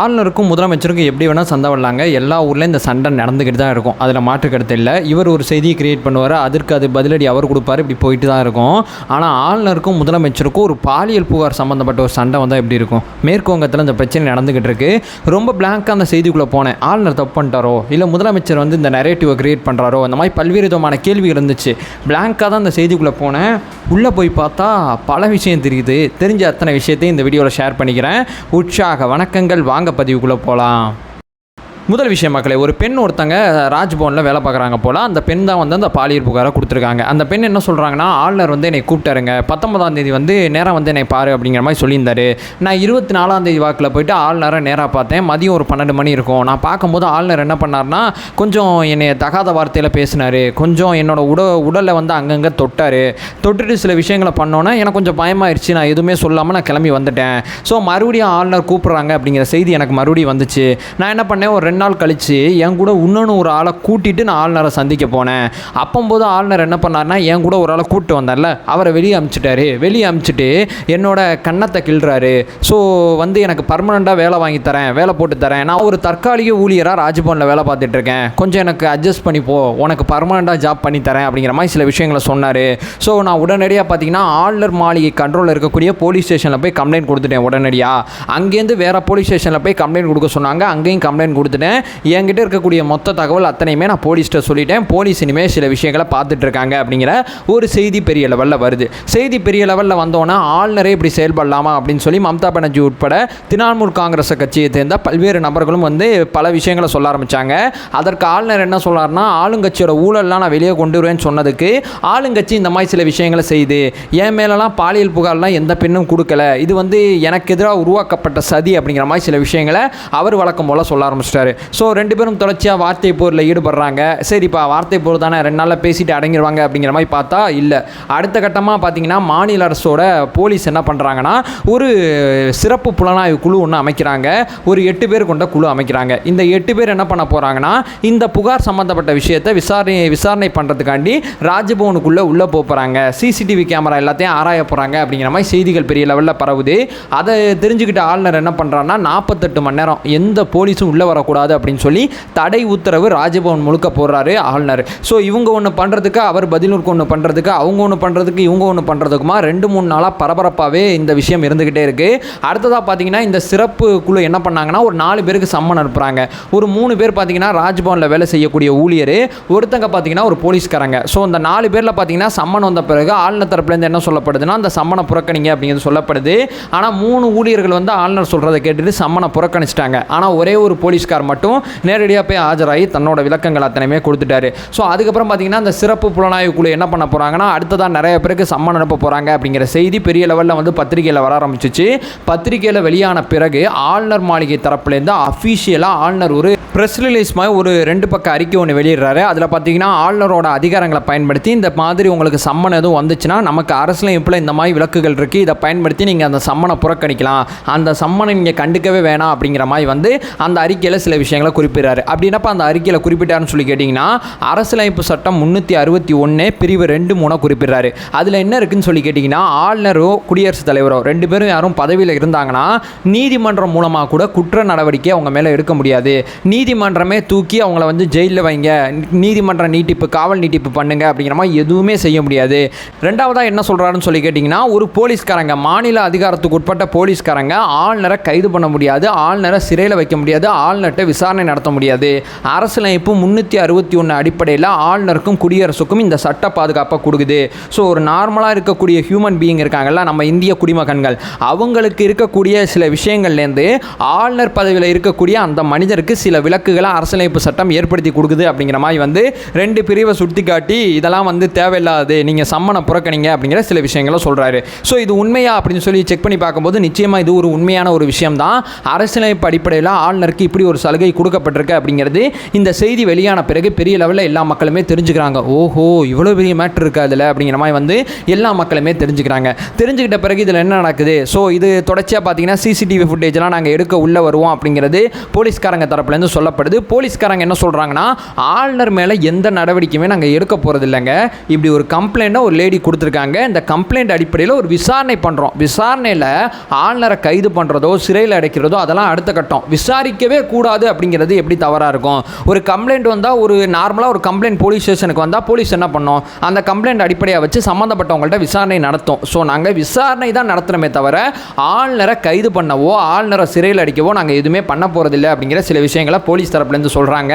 ஆளுநருக்கும் முதலமைச்சருக்கும் எப்படி வேணால் சண்டை வரலாங்க எல்லா ஊர்லேயும் இந்த சண்டை நடந்துக்கிட்டு தான் இருக்கும். அதில் மாற்று இல்லை. இவர் ஒரு செய்தியை கிரியேட் பண்ணுவார். அதற்கு அது பதிலடி அவர் கொடுப்பாரு. இப்படி போயிட்டு தான் இருக்கும். ஆனால் ஆளுநருக்கும் முதலமைச்சருக்கும் ஒரு பாலியல் புகார் சம்மந்தப்பட்ட ஒரு சண்டை வந்தால் எப்படி இருக்கும்? மேற்கு வங்கத்தில் இந்த பிரச்சனை நடந்துக்கிட்டு இருக்கு. ரொம்ப பிளாங்காக அந்த செய்திக்குள்ளே போனேன். ஆளுநர் தப்பு பண்ணிட்டாரோ? இல்லை முதலமைச்சர் வந்து இந்த நெரேட்டிவை கிரியேட் பண்ணுறாரோ இந்த மாதிரி பல்வேறு விதமான கேள்விகள் இருந்துச்சு. பிளாங்காக தான் அந்த செய்திக்குள்ளே போனேன். உள்ளே போய் பார்த்தா பல விஷயம் தெரியுது. தெரிஞ்ச அத்தனை விஷயத்தையும் இந்த வீடியோவில் ஷேர் பண்ணிக்கிறேன். உற்சாக வணக்கங்கள். வாங்க பதிவுக்குள்ளே போகலாம் முதல் விஷயம் மக்களே ஒரு பெண் ஒருத்தங்க ராஜ்பவனில் வேலை பார்க்குறாங்க போல் அந்த பெண் தான் வந்து அந்த பாலியல் புகாரை கொடுத்துருக்காங்க. அந்த பெண் என்ன சொல்கிறாங்கன்னா ஆளுநர் வந்து என்னை கூப்பிட்டாருங்க. பத்தொன்பதாம் தேதி வந்து நேரம் வந்து என்னை பாரு அப்படிங்கிற மாதிரி சொல்லியிருந்தாரு. நான் இருபத்தி நாலாம் தேதி வாக்கில் போயிட்டு ஆளுநரை நேராக பார்த்தேன். மதியம் ஒரு பன்னெண்டு மணி இருக்கும். நான் பார்க்கும்போது ஆளுநர் என்ன பண்ணார்னா கொஞ்சம் என்னை தகாத வார்த்தையில் பேசினார். கொஞ்சம் என்னோட உட உடலை வந்து அங்கங்கே தொட்டார். தொட்டுட்டு சில விஷயங்களை பண்ணோன்னே எனக்கு கொஞ்சம் பயமாயிருச்சு. நான் எதுவுமே சொல்லாமல் நான் கிளம்பி வந்துட்டேன். ஸோ மறுபடியும் ஆளுநர் கூப்பிட்றாங்க அப்படிங்கிற செய்தி எனக்கு மறுபடியும் வந்துச்சு. நான் என்ன பண்ணேன் ஒரு ரெண்டு ரெண்டு நாள் கழித்து என் கூட இன்னொன்று ஒரு ஆளை கூட்டிட்டு நான் ஆளுநரை சந்திக்க போனேன். அப்போம்போது ஆளுநர் என்ன பண்ணார்னா என் கூட ஒரு ஆளை கூப்பிட்டு வந்தார்ல. அவரை வெளியே அமிச்சிட்டாரு. வெளியே அமிச்சிட்டு என்னோட கன்னத்தை கிள்றாரு. ஸோ வந்து எனக்கு பர்மனெண்ட்டாக வேலை வாங்கி தரேன் வேலை போட்டு தரேன். நான் ஒரு தற்காலிக ஊழியராக ராஜ்பவனில் வேலை பார்த்துட்டு இருக்கேன். கொஞ்சம் எனக்கு அட்ஜஸ்ட் பண்ணி போ. உனக்கு பர்மனெண்ட்டாக ஜாப் பண்ணி தரேன் அப்படிங்கிற மாதிரி சில விஷயங்களை சொன்னார். ஸோ நான் உடனடியாக பார்த்தீங்கன்னா ஆளுநர் மாளிகை கண்ட்ரோலில் இருக்கக்கூடிய போலீஸ் ஸ்டேஷனில் போய் கம்ப்ளைண்ட் கொடுத்துட்டேன் உடனடியாக அங்கேருந்து வேறு போலீஸ் ஸ்டேஷனில் போய் கம்ப்ளைண்ட் கொடுக்க சொன்னாங்க. அங்கேயும் கம்ப்ளைண்ட் கொடுத்துட்டேன். என்கிட்ட இருக்கக்கூடிய மொத்த தகவல் அத்தனையுமே நான் போலீஸ்கிட்ட சொல்லிட்டேன். போலீஸ் இனிமேல் சில விஷயங்களை பார்த்துட்டு இருக்காங்க அப்படிங்கிற ஒரு செய்தி பெரிய லெவலில் வருது. செய்தி பெரிய லெவலில் வந்தோன்னா ஆளுநரே இப்படி செயல்படலாமா அப்படின்னு சொல்லி மம்தா பானர்ஜி உட்பட திரிணாமுல் காங்கிரஸ் கட்சியை சேர்ந்த பல்வேறு நபர்களும் வந்து பல விஷயங்களை சொல்ல ஆரம்பித்தாங்க அதற்கு ஆளுநர் என்ன சொல்லார்னா ஆளுங்கட்சியோட ஊழல்லாம் நான் வெளியே கொண்டு வருவேன்னு சொன்னதுக்கு ஆளுங்கட்சி இந்த மாதிரி சில விஷயங்களை செய்து என் மேலெல்லாம் பாலியல் புகார்லாம் எந்த பெண்ணும் கொடுக்கல. இது வந்து எனக்கு எதிராக உருவாக்கப்பட்ட சதி அப்படிங்கிற மாதிரி சில விஷயங்களை அவர் வழக்கம் போல் சொல்ல ஆரம்பிச்சிட்டாரு. ஸோ ரெண்டு பேரும் தொடர்ச்சியாக வார்த்தை போரில் ஈடுபடுறாங்க. சரிப்பா வார்த்தை போர் தானே ரெண்டு நாளில் பேசிட்டு அடங்கிடுவாங்க அப்படிங்கிற மாதிரி பார்த்தா இல்லை. அடுத்த கட்டமாக பார்த்தீங்கன்னா மாநில அரசோட போலீஸ் என்ன பண்ணுறாங்கன்னா ஒரு சிறப்பு புலனாய்வு குழு ஒன்று அமைக்கிறாங்க. ஒரு எட்டு பேர் கொண்ட குழு அமைக்கிறாங்க. இந்த எட்டு பேர் என்ன பண்ண போகிறாங்கன்னா இந்த புகார் சம்மந்தப்பட்ட விஷயத்தை விசாரணை விசாரணை பண்ணுறதுக்காண்டி ராஜ்பவனுக்குள்ளே உள்ளே போக போகிறாங்க சிசிடிவி கேமரா எல்லாத்தையும் ஆராய போகிறாங்க அப்படிங்கிற மாதிரி செய்திகள் பெரிய லெவலில் பரவுது. அதை தெரிஞ்சுக்கிட்ட ஆளுநர் என்ன பண்ணுறான்னா நாற்பத்தெட்டு மணி நேரம் எந்த போலீஸும் உள்ளே வரக்கூடாது அப்படின்னு சொல்லி தடை உத்தரவு ராஜபவன் முழுக்க போடுறாரு ஆளுநர். ஸோ இவங்க ஒன்று பண்ணுறதுக்கு அவர் பதிலூருக்கு ஒன்று பண்ணுறதுக்கு அவங்க ஒன்று பண்ணுறதுக்கு இவங்க ஒன்று பண்ணுறதுக்குமா ரெண்டு மூணு நாளாக பரபரப்பாகவே இந்த விஷயம் இருந்துக்கிட்டே இருக்குது அடுத்ததாக பார்த்தீங்கன்னா இந்த சிறப்பு குழு என்ன பண்ணாங்கன்னா ஒரு நாலு பேருக்கு சம்மன் அனுப்புகிறாங்க ஒரு மூணு பேர் பார்த்தீங்கன்னா ராஜ்பவனில் வேலை செய்யக்கூடிய ஊழியர் ஒருத்தங்க பார்த்தீங்கன்னா ஒரு போலீஸ்காரங்க. ஸோ இந்த நாலு பேரில் பார்த்தீங்கன்னா சம்மன் வந்த பிறகு ஆளுநர் தரப்புலேருந்து என்ன சொல்லப்படுதுன்னா அந்த சம்மனை புறக்கணிங்க அப்படிங்கிறது சொல்லப்படுது. ஆனால் மூணு ஊழியர்கள் வந்து ஆளுநர் சொல்கிறத கேட்டுட்டு சம்மனை புறக்கணிச்சிட்டாங்க. ஆனால் ஒரே ஒரு போலீஸ்கார் மட்டும் மட்டும் நேரடியாக போய் ஆஜராகி தன்னோட விளக்கங்கள் அத்தனையுமே கொடுத்துட்டாரு. ஸோ அதுக்கப்புறம் பார்த்தீங்கன்னா அந்த சிறப்பு புலனாய்வு குழு என்ன பண்ண போகிறாங்கன்னா அடுத்ததாக நிறைய பேருக்கு சம்மன் அனுப்ப போகிறாங்க அப்படிங்கிற செய்தி பெரிய லெவலில் வந்து பத்திரிகையில் வர ஆரம்பிச்சிச்சு. பத்திரிகையில் வெளியான பிறகு ஆளுநர் மாளிகை தரப்புலேருந்து அஃபீஷியலாக ஆளுநர் ஒரு ப்ரெஸ் ரிலீஸ் மாதிரி ஒரு ரெண்டு பக்க அறிக்கை ஒன்று வெளியிடுறாரு. அதில் பார்த்தீங்கன்னா ஆளுநரோட அதிகாரங்களை பயன்படுத்தி இந்த மாதிரி உங்களுக்கு சம்மன் எதுவும் வந்துச்சுன்னா நமக்கு அரசியலமைப்பில் இந்த மாதிரி விளக்குகள் இருக்குது இதை பயன்படுத்தி நீங்கள் அந்த சம்மனை புறக்கணிக்கலாம். அந்த சம்மனை நீங்கள் கண்டுக்கவே வேணாம் அப்படிங்கிற மாதிரி வந்து அந்த அறிக்கையில் சில விஷயங்களை குறிப்பிடுறாரு. அப்படின்னப்ப அந்த அறிக்கையில் குறிப்பிட்டாருன்னு சொல்லி கேட்டிங்கன்னா அரசியலமைப்பு சட்டம் முந்நூற்றி அறுபத்தி ஒன்று பிரிவு ரெண்டு மூணாக குறிப்பிடுறாரு. அதில் என்ன இருக்குதுன்னு சொல்லி கேட்டிங்கன்னா ஆளுநரோ குடியரசுத் தலைவரோ ரெண்டு பேரும் யாரும் பதவியில் இருந்தாங்கன்னா நீதிமன்றம் மூலமாக கூட குற்ற நடவடிக்கை அவங்க மேலே எடுக்க முடியாது. நீதிமன்றமே தூக்கி அவங்கள வந்து ஜெயிலில் வைங்க. நீதிமன்ற நீட்டிப்பு காவல் நீட்டிப்பு பண்ணுங்க அப்படிங்கிற மாதிரி எதுவுமே செய்ய முடியாது. ரெண்டாவதாக என்ன சொல்கிறாருன்னு சொல்லி கேட்டிங்கன்னா ஒரு போலீஸ்காரங்க மாநில அதிகாரத்துக்கு உட்பட்ட போலீஸ்காரங்க ஆளுநரை கைது பண்ண முடியாது ஆளுநரை சிறையில் வைக்க முடியாது ஆளுநர்கிட்ட விசாரணை நடத்த முடியாது. அரசியலமைப்பு முந்நூற்றி அறுபத்தி ஒன்று அடிப்படையில் ஆளுநருக்கும் குடியரசுக்கும் இந்த சட்ட பாதுகாப்பை கொடுக்குது. ஸோ ஒரு நார்மலாக இருக்கக்கூடிய ஹியூமன் பீயிங் இருக்காங்கல்ல நம்ம இந்திய குடிமகன்கள் அவங்களுக்கு இருக்கக்கூடிய சில விஷயங்கள்லேருந்து ஆளுநர் பதவியில் இருக்கக்கூடிய அந்த மனிதருக்கு சில விலை விலக்குகளை அரசியலமைப்பு சட்டம் ஏற்படுத்தி கொடுக்குது அப்படிங்கிற மாதிரி வந்து ரெண்டு பிரிவை சுட்டி காட்டி இதெல்லாம் வந்து தேவையில்லாது நீங்கள் சம்மனை புறக்கணிங்க அப்படிங்கிற சில விஷயங்களை சொல்கிறாரு ஸோ இது உண்மையா அப்படின்னு சொல்லி செக் பண்ணி பார்க்கும்போது நிச்சயமாக இது ஒரு உண்மையான ஒரு விஷயம் தான் அரசியலமைப்பு அடிப்படையில் ஆளுநருக்கு இப்படி ஒரு சலுகை கொடுக்கப்பட்டிருக்கு அப்படிங்கிறது இந்த செய்தி வெளியான பிறகு பெரிய லெவலில் எல்லா மக்களுமே தெரிஞ்சுக்கிறாங்க. ஓஹோ இவ்வளோ பெரிய மேட்ரு இருக்கு அதில் அப்படிங்கிற மாதிரி வந்து எல்லா மக்களுமே தெரிஞ்சுக்கிறாங்க. தெரிஞ்சுக்கிட்ட பிறகு இதில் என்ன நடக்குது? ஸோ இது தொடர்ச்சியாக பார்த்தீங்கன்னா சிசிடிவி ஃபுட்டேஜ்லாம் நாங்கள் எடுக்க உள்ளே வருவோம் அப்படிங்கிறது போலீஸ்காரங்க தரப்புலேருந்து சொல்லப்படுது. போலீஸ்காரங்க என்ன சொல்கிறாங்கன்னா ஆளுநர் மேலே எந்த நடவடிக்கையுமே நாங்கள் எடுக்க போகிறது இல்லைங்க இப்படி ஒரு கம்ப்ளைண்ட்டை ஒரு லேடி கொடுத்துருக்காங்க. இந்த கம்ப்ளைண்ட் அடிப்படையில் ஒரு விசாரணை பண்ணுறோம் விசாரணையில் ஆளுநரை கைது பண்ணுறதோ சிறையில் அடைக்கிறதோ அதெல்லாம் அடுத்த கட்டம். விசாரிக்கவே கூடாது அப்படிங்கிறது எப்படி தவறாக இருக்கும்? ஒரு கம்ப்ளைண்ட் வந்தால் ஒரு நார்மலாக ஒரு கம்ப்ளைண்ட் போலீஸ் ஸ்டேஷனுக்கு வந்தால் போலீஸ் என்ன பண்ணோம்? அந்த கம்ப்ளைண்ட் அடிப்படையாக வச்சு சம்மந்தப்பட்டவங்கள்ட்ட விசாரணை நடத்தும். ஸோ நாங்கள் விசாரணை தான் நடத்துகிறோமே தவிர ஆளுநரை கைது பண்ணவோ ஆளுநரை சிறையில் அடிக்கவோ நாங்கள் எதுவுமே பண்ண போகிறதில்ல அப்படிங்கிற சில விஷயங்களை போலீஸ் தரப்புலேருந்து சொல்கிறாங்க.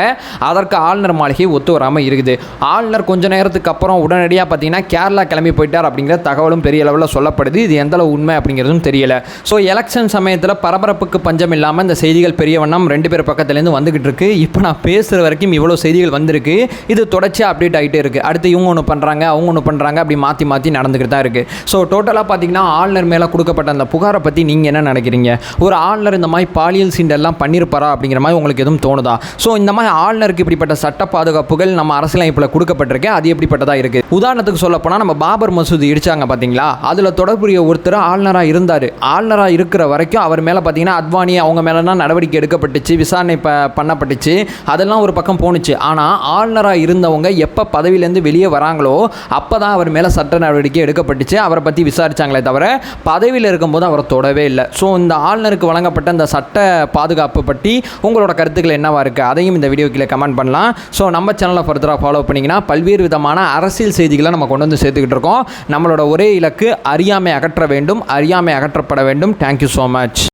அதற்கு ஆளுநர் மாளிகை ஒத்து வராமல் இருக்குது. ஆளுநர் கொஞ்ச நேரத்துக்கு அப்புறம் உடனடியாக பார்த்தீங்கன்னா கேரளா கிளம்பி போயிட்டார் அப்படிங்கிற தகவலும் பெரிய அளவில் சொல்லப்படுது. இது எந்த அளவு உண்மை அப்படிங்கிறதும் தெரியல. ஸோ எலெக்ஷன் சமயத்தில் பரபரப்புக்கு பஞ்சம் இல்லாமல் இந்த செய்திகள் பெரிய வண்ணம் ரெண்டு பேர் பக்கத்துலேருந்து வந்துகிட்டு இருக்கு. இப்போ நான் பேசுகிற வரைக்கும் இவ்வளோ செய்திகள் வந்திருக்கு. இது தொடர்ச்சியாக அப்டேட் ஆகிட்டே இருக்குது அடுத்து இவங்க ஒன்று பண்ணுறாங்க அவங்க ஒன்று பண்ணுறாங்க அப்படி மாற்றி மாற்றி நடந்துக்கிட்டு தான் இருக்குது ஸோ டோட்டலாக பார்த்தீங்கன்னா ஆளுநர் மேலே கொடுக்கப்பட்ட அந்த புகாரை பற்றி நீங்கள் என்ன நினைக்கிறீங்க? ஒரு ஆளுநர் இந்த மாதிரி பாலியல் சீண்டெல்லாம் பண்ணியிருப்பாரா அப்படிங்கிற மாதிரி உங்களுக்கு எதுவும் தோணுதா? ஸோ இந்த மாதிரி ஆளுநருக்கு இப்படிப்பட்ட சட்ட பாதுகாப்புகள் நம்ம அரசியலமைப்பில் கொடுக்கப்பட்டிருக்கு. அது எப்படிப்பட்டதாக இருக்குது உதாரணத்துக்கு சொல்லப்போனால் நம்ம பாபர் மசூதி இடிச்சாங்க பார்த்தீங்களா அதில் தொடர்புடைய ஒருத்தர் ஆளுநராக இருந்தார். ஆளுநராக இருக்கிற வரைக்கும் அவர் மேலே பார்த்தீங்கன்னா அத்வானி அவங்க மேலாம் நடவடிக்கை எடுக்கப்பட்டுச்சு விசாரணை ப பண்ணப்பட்டுச்சு. அதெல்லாம் ஒரு பக்கம் போணுச்சு. ஆனால் ஆளுநராக இருந்தவங்க எப்போ பதவியிலேருந்து வெளியே வராங்களோ அப்போ தான் அவர் மேலே சட்ட நடவடிக்கை எடுக்கப்பட்டுச்சு. அவரை பற்றி விசாரிச்சாங்களே தவிர பதவியில் இருக்கும்போது அவரை தொடவே இல்லை. ஸோ இந்த ஆளுநருக்கு வழங்கப்பட்ட இந்த சட்ட பாதுகாப்பு பற்றி உங்களோட கருத்துக்கள் என்னவாக இருக்குது அதையும் இந்த வீடியோ கீழே கமெண்ட் பண்ணலாம். ஸோ நம்ம சேனலை ஃபர்தராக ஃபாலோ பண்ணிங்கன்னா பல்வேறு விதமான அரசியல் செய்திகளை நம்ம கொண்டு வந்து சேர்த்துக்கிட்டு இருக்கோம். நம்மளோட ஒரே இலக்கு அறியாமை அகற்ற வேண்டும் அறியாமை அகற்றப்பட வேண்டும். Thank you so much